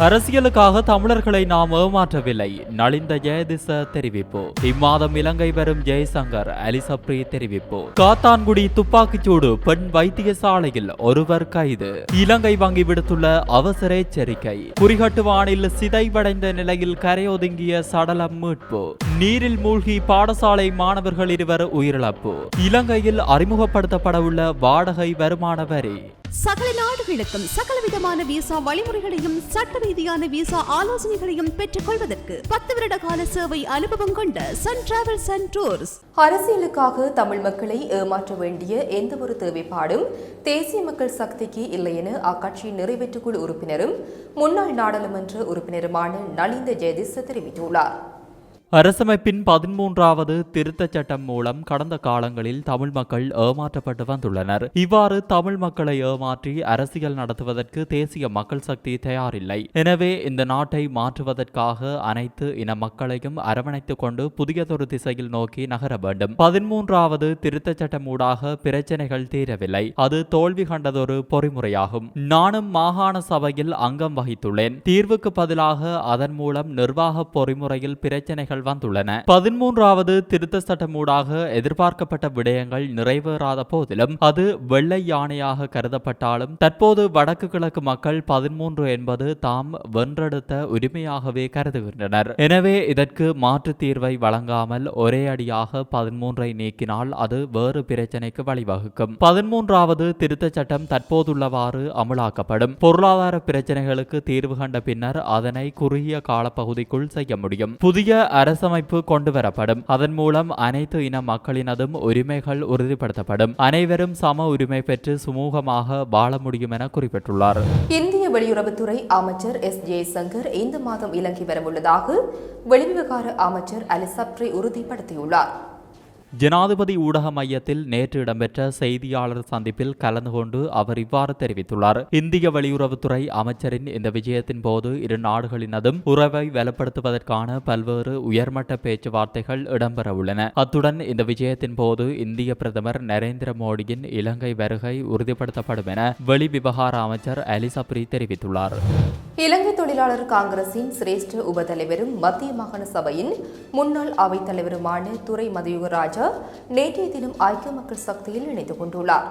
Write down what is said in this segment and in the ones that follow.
அரசியலுக்காக தமிழர்களை நாம் ஏமாற்றவில்லை. நலிந்த ஜெயதிச தெரிவிப்பு. இம்மாதம் இலங்கை வரும் ஜெய்சங்கர் அலிசப்ரி தெரிவிப்பு. காத்தான்குடி துப்பாக்கிச்சூடு பெண் வைத்தியசாலையில் ஒருவர் கைது. இலங்கை வங்கி விடுத்துள்ள அவசர எச்சரிக்கை. குறிகட்டுவானில் சிதைவடைந்த நிலையில் கரையொதுங்கிய சடலம் மீட்பு. நீரில் மூழ்கி பாடசாலை மாணவர்கள் இருவர் உயிரிழப்பு. இலங்கையில் அறிமுகப்படுத்தப்படவுள்ள வாடகை வருமான வரி. சகல நாடுகளுக்கும் சகலவிதமான விசா வழிமுறைகளையும் சட்ட ரீதியான விசா ஆலோசனைகளையும் பெற்றுக் கொள்வதற்கு பத்து வருட கால சேவை அனுபவம் கொண்ட சன் டிராவல்ஸ் அண்ட் டூர்ஸ் அரசியலுக்காக தமிழ் மக்களை ஏமாற்ற வேண்டிய எந்த ஒரு தேவைப்பாடும் தேசிய மக்கள் சக்திக்கு இல்லை என அக்கட்சியின் நிறைவேற்றுக்குழு உறுப்பினரும் முன்னாள் நாடாளுமன்ற உறுப்பினருமான நலிந்த ஜெயதிச தெரிவித்துள்ளார். அரசமைப்பின் பதிமூன்றாவது திருத்தச் சட்டம் மூலம் கடந்த காலங்களில் தமிழ் மக்கள் ஏமாற்றப்பட்டு வந்துள்ளனர். இவ்வாறு தமிழ் மக்களை ஏமாற்றி அரசியல் நடத்துவதற்கு தேசிய மக்கள் சக்தி தயாரில்லை. எனவே இந்த நாட்டை மாற்றுவதற்காக அனைத்து இன மக்களையும் அரவணைத்துக் கொண்டு புதியதொரு திசையில் நோக்கி நகர வேண்டும். பதிமூன்றாவது திருத்தச் சட்டம் ஊடாக பிரச்சனைகள் தீரவில்லை. அது தோல்வி கண்டதொரு பொறிமுறையாகும். நானும் மாகாண சபையில் அங்கம் வகித்துள்ளேன். தீர்வுக்கு பதிலாக அதன் மூலம் நிர்வாக பொறிமுறையில் பிரச்சனைகள் வந்துள்ளன. பதிமூன்றாவது திருத்த சட்டம் ஊடாக எதிர்பார்க்கப்பட்ட விடயங்கள் நிறைவேறாத போதிலும் அது வெள்ளை யானையாக கருதப்பட்டாலும் தற்போது வடக்கு கிழக்கு மக்கள் பதிமூன்று என்பது தாம் வென்றெடுத்த உரிமையாகவே கருதுகின்றனர். எனவே இதற்கு மாற்று தீர்வை வழங்காமல் ஒரே அடியாக பதிமூன்றை நீக்கினால் அது வேறு பிரச்சனைக்கு வழிவகுக்கும். பதிமூன்றாவது திருத்த சட்டம் தற்போதுள்ளவாறு அமலாக்கப்படும். பொருளாதார பிரச்சனைகளுக்கு தீர்வு கண்ட பின்னர் அதனை குறுகிய காலப்பகுதிக்குள் செய்ய முடியும். புதிய அரசமைப்பு கொண்டு வரப்படும் அதன் மூலம் அனைத்து இன மக்களினதும் உரிமைகள் உறுதிப்படுத்தப்படும். அனைவரும் சம உரிமை பெற்று சுமூகமாக வாழ முடியும் என குறிப்பிட்டுள்ளார். இந்திய வெளியுறவுத்துறை அமைச்சர் எஸ் ஜெய்சங்கர் இந்த மாதம் இலங்கை வரவுள்ளதாக வெளிவிவகார அமைச்சர் அலிசப்ரி உறுதிப்படுத்தியுள்ளார். ஜனாதிபதி ஊடக மையத்தில் நேற்று இடம்பெற்ற செய்தியாளர் சந்திப்பில் கலந்து கொண்டு அவர் இவ்வாறு தெரிவித்துள்ளார். இந்திய வெளியுறவுத்துறை அமைச்சரின் இந்த விஜயத்தின் போது இரு நாடுகளினதும் உறவை வலுப்படுத்துவதற்கான பல்வேறு உயர்மட்ட பேச்சுவார்த்தைகள் இடம்பெற உள்ளன. அத்துடன் இந்த விஜயத்தின் போது இந்திய பிரதமர் நரேந்திர மோடியின் இலங்கை வருகை உறுதிப்படுத்தப்படும் என வெளிவிவகார அமைச்சர் அலிசப்ரி தெரிவித்துள்ளார். இலங்கை தொழிலாளர் காங்கிரசின் சிரேஷ்ட உபதலைவரும் மத்திய மாகாண சபையின் முன்னாள் அவைத் தலைவருமான துரை மதியுகராஜா நேற்றைய தினம் ஐக்கிய மக்கள் சக்தியில் இணைந்து கொண்டுள்ளார்.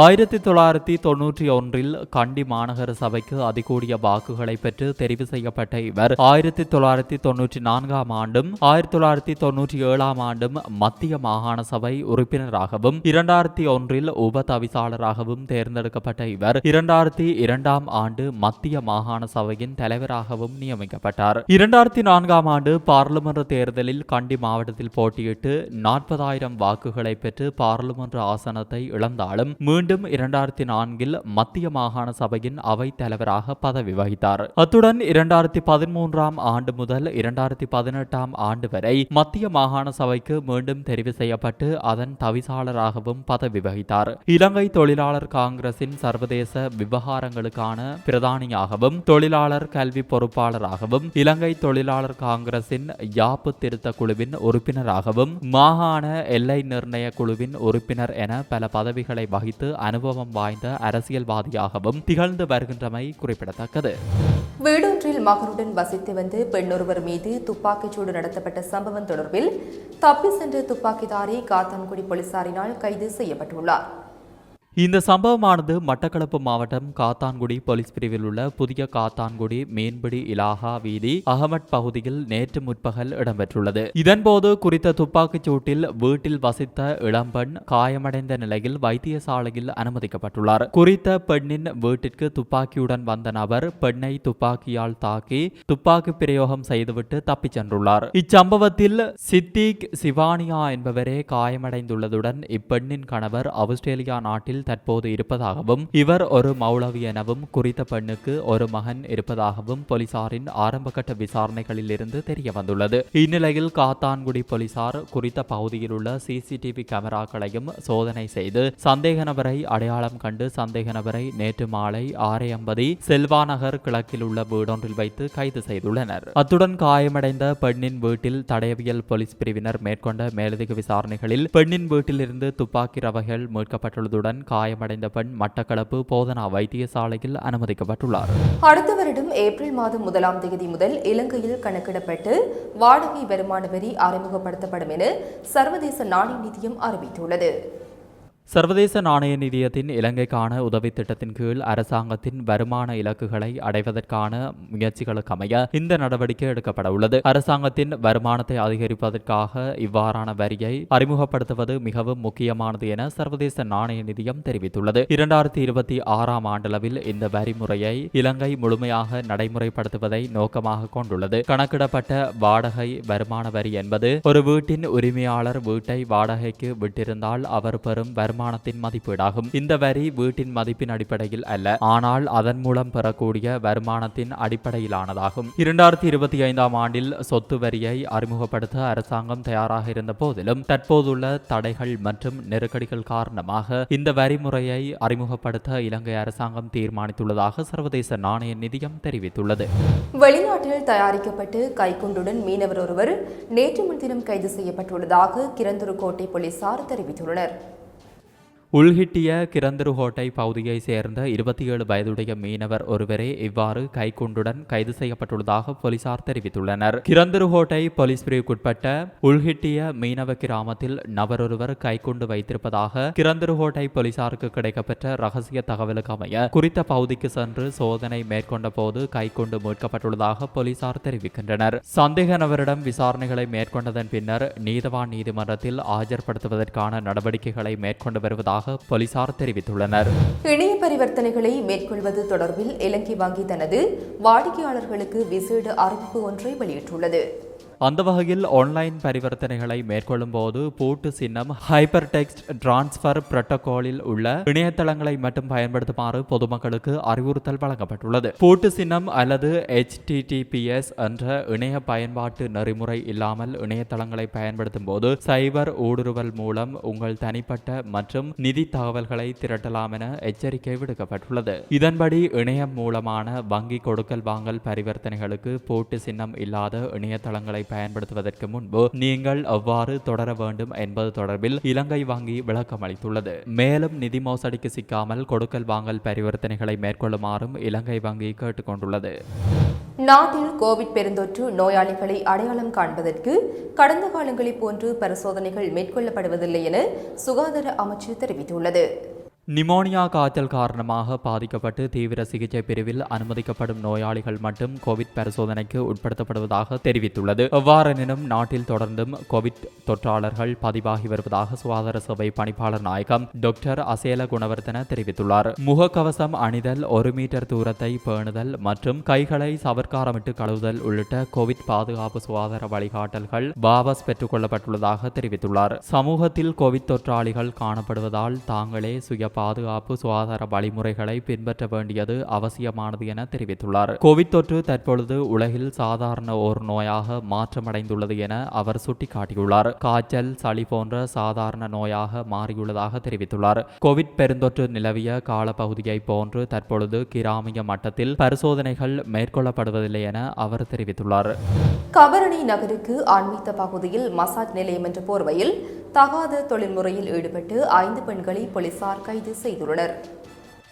ஆயிரத்தி தொள்ளாயிரத்தி தொன்னூற்றி ஒன்றில் கண்டி மாநகர சபைக்கு அதிகூடிய வாக்குகளை பெற்று தெரிவு செய்யப்பட்ட இவர் ஆயிரத்தி தொள்ளாயிரத்தி தொன்னூற்றி நான்காம் ஆண்டும் ஆயிரத்தி தொள்ளாயிரத்தி தொன்னூற்றி ஏழாம் ஆண்டும் மத்திய மாகாண சபை உறுப்பினராகவும் இரண்டாயிரத்தி ஒன்றில் உப தவிசாளராகவும் தேர்ந்தெடுக்கப்பட்ட இவர் இரண்டாயிரத்தி இரண்டாம் ஆண்டு மத்திய மாகாண சபையின் தலைவராகவும் நியமிக்கப்பட்டார். இரண்டாயிரத்தி நான்காம் ஆண்டு பாராளுமன்ற தேர்தலில் கண்டி மாவட்டத்தில் போட்டியிட்டு நாற்பதாயிரம் வாக்குகளை பெற்று பாராளுமன்ற ஆசனத்தை இழந்தாலும் மீண்டும் இரண்டாயிரத்தி நான்கில் மத்திய மாகாண சபையின் அவைத் தலைவராக பதவி வகித்தார். அத்துடன் இரண்டாயிரத்தி பதிமூன்றாம் ஆண்டு முதல் இரண்டாயிரத்தி பதினெட்டாம் ஆண்டு வரை மத்திய மாகாண சபைக்கு மீண்டும் தெரிவு செய்யப்பட்டு அதன் தவிசாளராகவும் பதவி வகித்தார். இலங்கை தொழிலாளர் காங்கிரசின் சர்வதேச விவகாரங்களுக்கான பிரதானியாகவும் தொழிலாளர் கல்வி பொறுப்பாளராகவும் இலங்கை தொழிலாளர் காங்கிரசின் யாப்பு திருத்த குழுவின் உறுப்பினராகவும் மாகாண எல்லை நிர்ணய குழுவின் உறுப்பினர் என பல பதவிகளை வகித்து அனுபவம் வாய்ந்த அரசியல்வாதியாகவும் திகழ்ந்து வருகின்றமை குறிப்பிடத்தக்கது. வீடொன்றில் மகனுடன் வசித்து வந்து பெண்ணொருவர் மீது துப்பாக்கிச்சூடு நடத்தப்பட்ட சம்பவம் தொடர்பில் தப்பி சென்ற துப்பாக்கிதாரி காத்தான்குடி போலீசாரினால் கைது செய்யப்பட்டுள்ளார். இந்த சம்பவமானது மட்டக்களப்பு மாவட்டம் காத்தான்குடி போலீஸ் பிரிவில் உள்ள புதிய காத்தான்குடி மீன்பிடி இலாகா வீதி அகமட் பகுதியில் நேற்று முற்பகல் இடம்பெற்றுள்ளது. இதன்போது குறித்த துப்பாக்கிச் சூட்டில் வீட்டில் வசித்த இளம்பெண் காயமடைந்த நிலையில் வைத்தியசாலையில் அனுமதிக்கப்பட்டுள்ளார். குறித்த பெண்ணின் வீட்டிற்கு துப்பாக்கியுடன் வந்த நபர் பெண்ணை துப்பாக்கியால் தாக்கி துப்பாக்கி பிரயோகம் செய்துவிட்டு தப்பிச் சென்றுள்ளார். இச்சம்பவத்தில் சித்திக் சிவானியா என்பவரே காயமடைந்துள்ளதுடன் இப்பெண்ணின் கணவர் ஆஸ்திரேலியா நாட்டில் நிலையில் தற்போது இருப்பதாகவும் இவர் ஒரு மௌலவி எனவும் குறித்த பெண்ணுக்கு ஒரு மகன் இருப்பதாகவும் போலீசாரின் ஆரம்பகட்ட விசாரணைகளில் இருந்து தெரிய வந்துள்ளது இந்நிலையில் காத்தான்குடி போலீசார் குறித்த பகுதியில் உள்ள சிசிடிவி கேமராக்களையும் சோதனை செய்து சந்தேக நபரை அடையாளம் கண்டு சந்தேக நபரை நேற்று மாலை ஆறு ஐம்பதி செல்வாநகர் கிழக்கில் உள்ள வீடொன்றில் வைத்து கைது செய்துள்ளனர். அத்துடன் காயமடைந்த பெண்ணின் வீட்டில் தடயவியல் போலீஸ் பிரிவினர் மேற்கொண்ட மேலதிக விசாரணைகளில் பெண்ணின் வீட்டிலிருந்து துப்பாக்கி ரவைகள் மீட்கப்பட்டுள்ளதுடன் காயமடைந்த பெண் மட்டக்களப்பு போதனா வைத்தியசாலையில் அனுமதிக்கப்பட்டுள்ளார். அடுத்த வருடம் ஏப்ரல் மாதம் முதலாம் தேதி முதல் இலங்கையில் கணக்கிடப்பட்டு வாடகை வருமான வரி அறிமுகப்படுத்தப்படும் என சர்வதேச நாணய நிதியம் அறிவித்துள்ளது. சர்வதேச நாணய நிதியத்தின் இலங்கைக்கான உதவி திட்டத்தின் கீழ் அரசாங்கத்தின் வருமான இலக்குகளை அடைவதற்கான முயற்சிகளுக்கு அமைய இந்த நடவடிக்கை எடுக்கப்பட உள்ளது அரசாங்கத்தின் வருமானத்தை அதிகரிப்பதற்காக இவ்வாறான வரியை அறிமுகப்படுத்துவது மிகவும் முக்கியமானது என சர்வதேச நாணய நிதியம் தெரிவித்துள்ளது. இரண்டாயிரத்தி இருபத்தி ஆறாம் ஆண்டளவில் இந்த வரி முறையை இலங்கை முழுமையாக நடைமுறைப்படுத்துவதை நோக்கமாக கொண்டுள்ளது. கணக்கிடப்பட்ட வாடகை வருமான வரி என்பது ஒரு வீட்டின் உரிமையாளர் வீட்டை வாடகைக்கு விட்டிருந்தால் அவர் பெறும் வருமானத்தின் மதிப்பீடாகும். இந்த வரி வீட்டின் மதிப்பின் அடிப்படையில் அல்ல. ஆனால் அதன் மூலம் பெறக்கூடிய வருமானத்தின் அடிப்படையிலானதாகும். இரண்டாயிரத்தி இருபத்தி ஐந்தாம் ஆண்டில் சொத்து வரியை அறிமுகப்படுத்த அரசாங்கம் தயாராக இருந்த போதிலும் தற்போதுள்ள தடைகள் மற்றும் நெருக்கடிகள் காரணமாக இந்த வரி முறையை அறிமுகப்படுத்த இலங்கை அரசாங்கம் தீர்மானித்துள்ளதாக சர்வதேச நாணய நிதியம் தெரிவித்துள்ளது. வெளிநாட்டில் தயாரிக்கப்பட்டு கைக்குண்டுடன் மீனவர் ஒருவர் நேற்று முன்தினம் கைது செய்யப்பட்டுள்ளதாக கிரந்தூர் கோட்டை போலீசார் தெரிவித்துள்ளனர். உள்ஹிட்டிய கிரந்தருகோட்டை பகுதியை சேர்ந்த இருபத்தி ஏழு வயதுடைய மீனவர் ஒருவரே இவ்வாறு கைக்குண்டுடன் கைது செய்யப்பட்டுள்ளதாக போலீசார் தெரிவித்துள்ளனர். கிரந்தருகோட்டை போலீஸ் பிரிவுக்குட்பட்ட உள்கிட்டிய மீனவ கிராமத்தில் நபரொருவர் கைக்குண்டு வைத்திருப்பதாக கிரந்தருகோட்டை போலீசாருக்கு கிடைக்கப்பெற்ற ரகசிய தகவலுக்கு அமைய குறித்த பகுதிக்கு சென்று சோதனை மேற்கொண்ட போது கைக்குண்டு மீட்கப்பட்டுள்ளதாக போலீசார் தெரிவிக்கின்றனர். சந்தேக நபரிடம் விசாரணைகளை மேற்கொண்டதன் பின்னர் நீதவான் நீதிமன்றத்தில் ஆஜர்படுத்துவதற்கான நடவடிக்கைகளை மேற்கொண்டு வருவதாக போலீசார் தெரிவித்துள்ளனர். இணைய பரிவர்த்தனைகளை மேற்கொள்வது தொடர்பில் இலங்கை வங்கி தனது வாடிக்கையாளர்களுக்கு விசேட அறிவிப்பு ஒன்றை வெளியிட்டுள்ளது. அந்த வகையில் ஆன்லைன் பரிவர்த்தனைகளை மேற்கொள்ளும் போது பூட்டு சின்னம் ஹைப்பர் டெக்ஸ்ட் டிரான்ஸ்பர் புரோட்டோகாலில் உள்ள இணையதளங்களை மட்டும் பயன்படுத்துமாறு பொதுமக்களுக்கு அறிவுறுத்தல் வழங்கப்பட்டுள்ளது. பூட்டு சின்னம் அல்லது எச்டிடிபிஎஸ் என்ற இணைய பயன்பாட்டு நெறிமுறை இல்லாமல் இணையதளங்களை பயன்படுத்தும் போது சைபர் ஊடுருவல் மூலம் உங்கள் தனிப்பட்ட மற்றும் நிதி தகவல்களை திரட்டலாம் என எச்சரிக்கை விடுக்கப்பட்டுள்ளது. இதன்படி இணையம் மூலமான வங்கி கொடுக்கல் வாங்கல் பரிவர்த்தனைகளுக்கு பூட்டு சின்னம் இல்லாத இணையதளங்களை பயன்படுத்துவதற்கு முன்பு நீங்கள் எவ்வாறு தொடர வேண்டும் என்பது தொடர்பில் இலங்கை வங்கி விளக்கம் அளித்துள்ளது. மேலும் நிதி மோசடிக்கு சிக்காமல் கொடுக்கல் வாங்கல் பரிவர்த்தனைகளை மேற்கொள்ளுமாறும் இலங்கை வங்கி கேட்டுக்கொண்டுள்ளது. நாட்டில் கோவிட் பெருந்தொற்று நோயாளிகளை அடையாளம் காண்பதற்கு கடந்த காலங்களைப் போன்று பரிசோதனைகள் மேற்கொள்ளப்படுவதில்லை என சுகாதார அமைச்சு தெரிவித்துள்ளது. நிமோனியா காய்ச்சல் காரணமாக பாதிக்கப்பட்டு தீவிர சிகிச்சை பிரிவில் அனுமதிக்கப்படும் நோயாளிகள் மட்டும் கோவிட் பரிசோதனைக்கு உட்படுத்தப்படுவதாக தெரிவித்துள்ளது. எவ்வாறெனினும் நாட்டில் தொடர்ந்தும் கோவிட் தொற்றாளர்கள் பதிவாகி வருவதாக சுகாதார சபை பணிப்பாளர் நாயகம் டாக்டர் அசேல குணவர்த்தன தெரிவித்துள்ளார். முகக்கவசம் அணிதல் ஒரு மீட்டர் தூரத்தை பேணுதல் மற்றும் கைகளை சவர்க்காரமிட்டு கழுவுதல் உள்ளிட்ட கோவிட் பாதுகாப்பு சுகாதார வழிகாட்டல்கள் வாபஸ் பெற்றுக் கொள்ளப்பட்டுள்ளதாக தெரிவித்துள்ளார். சமூகத்தில் கோவிட் தொற்றாளிகள் காணப்படுவதால் தாங்களே சுய பாதுகாப்பு சுகாதார வழிமுறைகளை பின்பற்ற வேண்டியது அவசியமானது என தெரிவித்துள்ளார். கோவிட் தொற்று தற்பொழுது உலகில் சாதாரண ஓர் நோயாக மாற்றமடைந்துள்ளது என அவர் சுட்டிக்காட்டியுள்ளார். காய்ச்சல் சளி போன்ற சாதாரண நோயாக மாறியுள்ளதாக தெரிவித்துள்ளார். கோவிட் பெருந்தொற்று நிலவிய காலப்பகுதியை போன்று தற்பொழுது கிராமிய மட்டத்தில் பரிசோதனைகள் மேற்கொள்ளப்படுவதில்லை என அவர் தெரிவித்துள்ளார். கபரணி நகருக்கு ஆன்மீக பகுதியில் மசாஜ் நிலையம் என்ற போர்வையில் தகாத தொழில்முறையில் ஈடுபட்டு ஐந்து பெண்களை போலீசார் கைது செய்துள்ளனர்.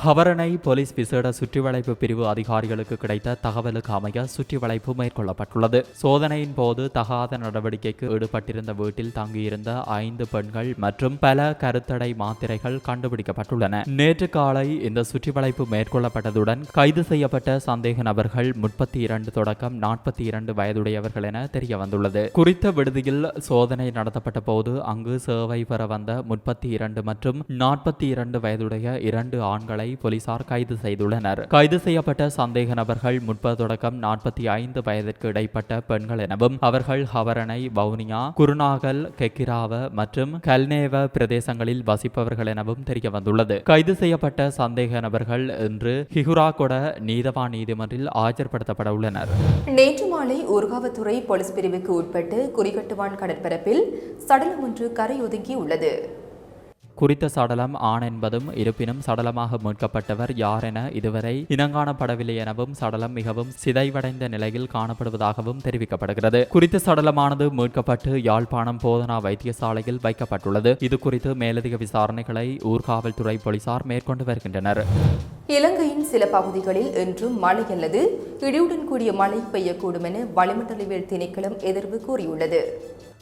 ஹவரணை போலீஸ் விசேட சுற்றிவளைப்பு பிரிவு அதிகாரிகளுக்கு கிடைத்த தகவலுக்கு அமைய சுற்றிவளைப்பு மேற்கொள்ளப்பட்டுள்ளது. சோதனையின் போது தகாத நடவடிக்கைக்கு ஈடுபட்டிருந்த வீட்டில் தங்கியிருந்த ஐந்து பெண்கள் மற்றும் பல கருத்தடை மாத்திரைகள் கண்டுபிடிக்கப்பட்டுள்ளன. நேற்று காலை இந்த சுற்றிவளைப்பு மேற்கொள்ளப்பட்டதுடன் கைது செய்யப்பட்ட சந்தேக நபர்கள் முப்பத்தி இரண்டு தொடக்கம் நாற்பத்தி இரண்டு வயதுடையவர்கள் என தெரிய வந்துள்ளது குறித்த விடுதியில் சோதனை நடத்தப்பட்ட போது அங்கு சேவை பெற வந்த முப்பத்தி இரண்டு மற்றும் நாற்பத்தி இரண்டு வயதுடைய இரண்டு ஆண்களை நபர்களை போலீசார் கைது செய்துள்ளனர். கைது செய்யப்பட்ட சந்தேக நபர்கள் முப்பது தொடக்கம் நாற்பத்தி ஐந்து வயதிற்கு இடைப்பட்ட பெண்கள் எனவும் அவர்கள் ஹவரனை வவுனியா குருநாகல் கெக்கிராவ மற்றும் கல்னேவ பிரதேசங்களில் வசிப்பவர்கள் எனவும் தெரிய வந்துள்ளது கைது செய்யப்பட்ட சந்தேக நபர்கள் இன்று ஹிகுராகொட நீதவான் நீதிமன்றில் ஆஜர்படுத்தப்பட உள்ளனர் நேற்று மாலை ஊர்காவத்துறை போலீஸ் பிரிவுக்கு உட்பட்டு குறிகட்டுவான் கடற்பரப்பில் சடலம் ஒன்று கரையொதுங்கியுள்ளது. குறித்த சடலம் ஆண் என்பதும் இருப்பினும் சடலமாக மீட்கப்பட்டவர் யார் என இதுவரை இனங்காணப்படவில்லை எனவும் சடலம் மிகவும் சிதைவடைந்த நிலையில் காணப்படுவதாகவும் தெரிவிக்கப்படுகிறது. குறித்த சடலமானது மீட்கப்பட்டு யாழ்ப்பாணம் போதனா வைத்தியசாலையில் வைக்கப்பட்டுள்ளது. இது குறித்து மேலதிக விசாரணைகளை ஊர்காவல்துறை போலீசார் மேற்கொண்டு வருகின்றனர். இலங்கையின் சில பகுதிகளில் இன்றும் மழை அல்லது இடியுடன் கூடிய மழை பெய்யக்கூடும் என வளிமண்டலவியல் திணைக்களம் எதிர்வு கூறியுள்ளது.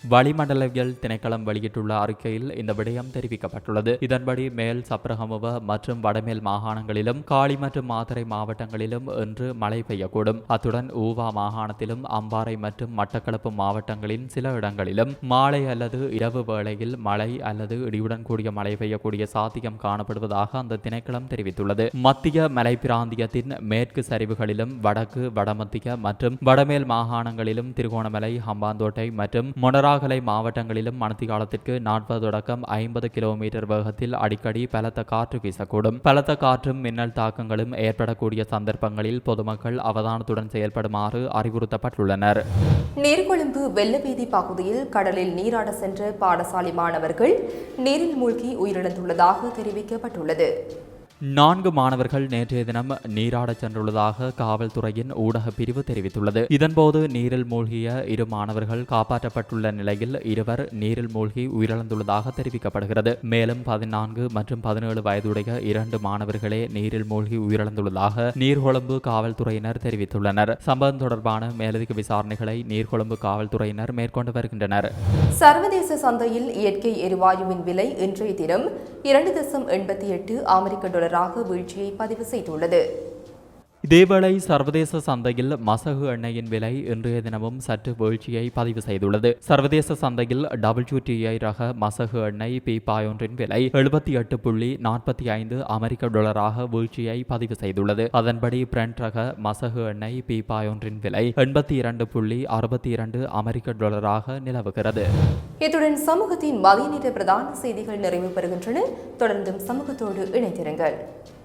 வளிமண்டலவியல் திணைக்களம் வெளியிட்டுள்ள அறிக்கையில் இந்த விடயம் தெரிவிக்கப்பட்டுள்ளது. இதன்படி மேல் சப்ரகமுவ மற்றும் வடமேல் மாகாணங்களிலும் காளி மற்றும் மாத்தறை மாவட்டங்களிலும் இன்று மழை பெய்யக்கூடும். அத்துடன் ஊவா மாகாணத்திலும் அம்பாறை மற்றும் மட்டக்களப்பு மாவட்டங்களின் சில இடங்களிலும் மாலை அல்லது இரவு வேளையில் மழை அல்லது இடியுடன் கூடிய மழை பெய்யக்கூடிய சாத்தியம் காணப்படுவதாக அந்த திணைக்களம் தெரிவித்துள்ளது. மத்திய மலை பிராந்தியத்தின் மேற்கு சரிவுகளிலும் வடக்கு வடமத்திய மற்றும் வடமேல் மாகாணங்களிலும் திருகோணமலை ஹம்பாந்தோட்டை மற்றும் மொனரா மொனராகலை மாவட்டங்களிலும் மணத்திகாலத்திற்கு நாற்பது தொடக்கம் ஐம்பது கிலோமீட்டர் வேகத்தில் அடிக்கடி பலத்த காற்று வீசக்கூடும். பலத்த காற்றும் மின்னல் தாக்கங்களும் ஏற்படக்கூடிய சந்தர்ப்பங்களில் பொதுமக்கள் அவதானத்துடன் செயல்படுமாறு அறிவுறுத்தப்பட்டுள்ளனர். நீர்கொழும்பு வெள்ளவீதி பகுதியில் கடலில் நீராட சென்ற பாடசாலை மாணவர்கள் நீரில் மூழ்கி உயிரிழந்துள்ளதாக தெரிவிக்கப்பட்டுள்ளது. நான்கு மாணவர்கள் நேற்றைய தினம் நீராடச் சென்றுள்ளதாக காவல்துறையின் ஊடக பிரிவு தெரிவித்துள்ளது. இதன்போது நீரில் மூழ்கிய இரு மாணவர்கள் காப்பாற்றப்பட்டுள்ள நிலையில் இருவர் நீரில் மூழ்கி உயிரிழந்துள்ளதாக தெரிவிக்கப்படுகிறது. மேலும் பதினான்கு மற்றும் பதினேழு வயதுடைய இரண்டு மாணவர்களே நீரில் மூழ்கி உயிரிழந்துள்ளதாக நீர்கொழும்பு காவல்துறையினர் தெரிவித்துள்ளனர். சம்பவம் தொடர்பான மேலதிக விசாரணைகளை நீர்கொழும்பு காவல்துறையினர் மேற்கொண்டு வருகின்றனர். சர்வதேச சந்தையில் இயற்கை எரிவாயுவின் விலை இன்றைய தினம் இரண்டு தசம் எண்பத்தி எட்டு அமெரிக்க டாலராக வீழ்ச்சியை பதிவு செய்துள்ளது. இதேவேளை சர்வதேச சந்தையில் மசகு எண்ணெயின் விலை இன்றைய தினமும் சற்று வீழ்ச்சியை பதிவு செய்துள்ளது. சர்வதேச சந்தையில் WTI ரக மசகு எண்ணெய் பீப்பாயொன்றின் விலை எழுபத்தி எட்டு புள்ளி நாற்பத்தி ஐந்து அமெரிக்க டாலராக வீழ்ச்சியை பதிவு செய்துள்ளது. அதன்படி பிரண்ட் ரக மசகு எண்ணெய் பீப்பாயொன்றின் விலை எண்பத்தி இரண்டு புள்ளி அறுபத்தி இரண்டு அமெரிக்க டாலராக நிலவுகிறது. இத்துடன் சமூகத்தின் மதிய பிரதான செய்திகள் நிறைவு பெறுகின்றன. தொடர்ந்தும் சமூகத்தோடு இணைந்திருங்கள்.